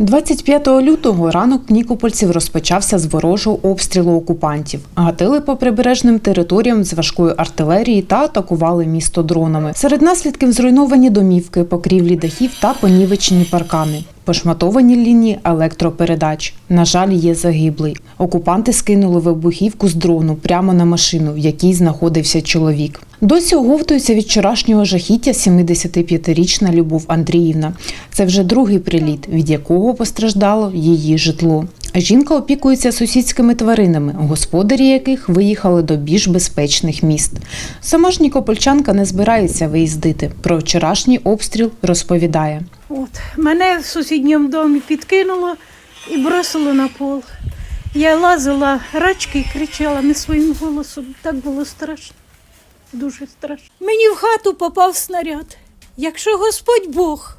25 лютого ранок нікопольців розпочався з ворожого обстрілу окупантів. Гатили по прибережним територіям з важкої артилерії та атакували місто дронами. Серед наслідків зруйновані домівки, покрівлі дахів та понівечені паркани. Пошматовані лінії електропередач. На жаль, є загиблий. Окупанти скинули вибухівку з дрону прямо на машину, в якій знаходився чоловік. Досі оговтується від вчорашнього жахіття 75-річна Любов Андріївна. Це вже другий приліт, від якого постраждало її житло. Жінка опікується сусідськими тваринами, господарі яких виїхали до більш безпечних міст. Сама ж Нікопольчанка не збирається виїздити. Про вчорашній обстріл розповідає. От. Мене в сусідньому домі підкинуло і бросило на пол. Я лазила рачки і кричала не своїм голосом. Так було страшно. Дуже страшно. Мені в хату попав снаряд. Якщо Господь Бог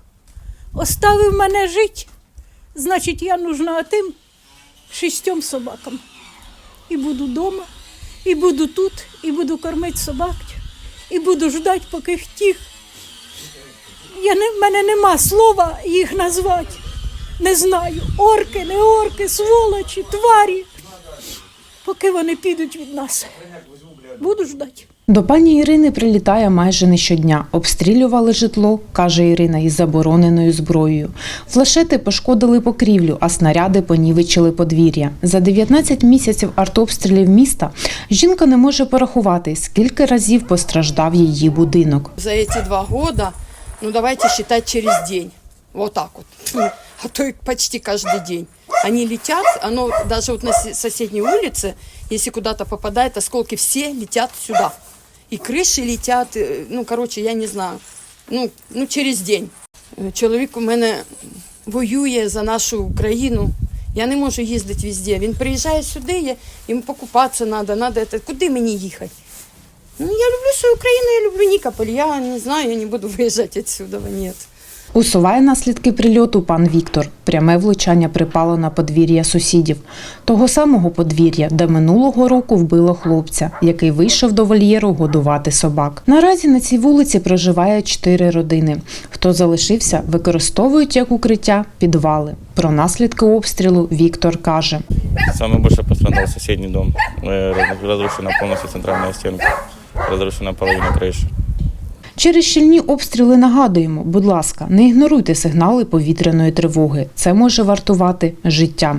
оставив мене жити, значить я нужна тим шістьом собакам. І буду вдома, і буду тут, і буду кормити собак, і буду ждати, поки втіх. Я не, в мене нема слова їх назвати. Не знаю. Орки, не орки, сволочі, тварі. Поки вони підуть від нас. Буду ждати. До пані Ірини прилітає майже не щодня. Обстрілювали житло, каже Ірина, із забороненою зброєю. Флешети пошкодили покрівлю, а снаряди понівечили подвір'я. За 19 місяців артобстрілів міста жінка не може порахувати, скільки разів постраждав її будинок. за эти два года, ну давайте считать через день. Вот так вот. Ну, А то и почти каждый день. Они летят, оно даже вот на се- соседней улице, если куда-то попадает, осколки все летят сюда. И крыши летят, э, ну, короче, я не знаю. Ну, ну через день. Е, Чоловік у мене воює за нашу Україну. Я не можу їздити везде. Він приїжджає сюди, я- йому покупатися треба, надо це. Куди мені їхати? Ну, я люблю Україну, я люблю Нікополь. Я не знаю, я не буду виїжджати відсюди. Ні. Усуває наслідки прильоту пан Віктор. Пряме влучання припало на подвір'я сусідів. Того самого подвір'я, де минулого року вбило хлопця, який вийшов до вольєру годувати собак. Наразі на цій вулиці проживає чотири родини. Хто залишився, використовують як укриття підвали. Про наслідки обстрілу Віктор каже. Самый больше пострадал соседний дом. Э, раз- Разрушена полностью Разрушена половина криші. Через щільні обстріли нагадуємо, будь ласка, не ігноруйте сигнали повітряної тривоги. Це може вартувати життя.